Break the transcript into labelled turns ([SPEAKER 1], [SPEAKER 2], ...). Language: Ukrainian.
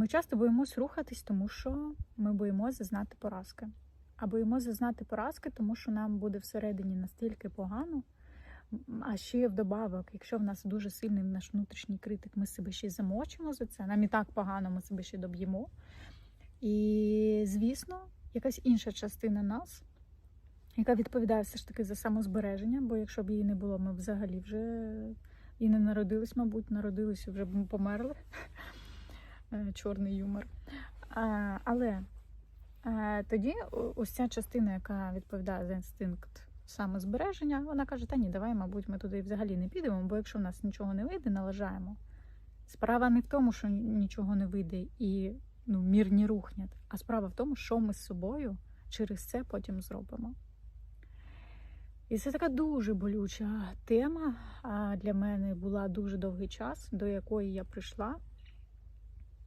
[SPEAKER 1] Ми часто боїмось рухатись, тому що ми боїмося зазнати поразки. А боїмося зазнати поразки, тому що нам буде всередині настільки погано. А ще вдобавок, якщо в нас дуже сильний наш внутрішній критик, ми себе ще замочимо за це. Нам і так погано, ми себе ще доб'ємо. І, звісно, якась інша частина нас, яка відповідає все ж таки за самозбереження, бо якщо б її не було, ми б взагалі вже і не народились, мабуть, народилися, вже б ми померли. Е, Чорний юмор. Але е, тоді ось ця частина, яка відповідає за інстинкт самозбереження, вона каже: та ні, давай, мабуть, ми туди взагалі не підемо, бо якщо в нас нічого не вийде, налажаємо. Справа не в тому, що нічого не вийде і ну, мір не рухне, а справа в тому, що ми з собою через це потім зробимо. І це така дуже болюча тема для мене була дуже довгий час, до якої я прийшла.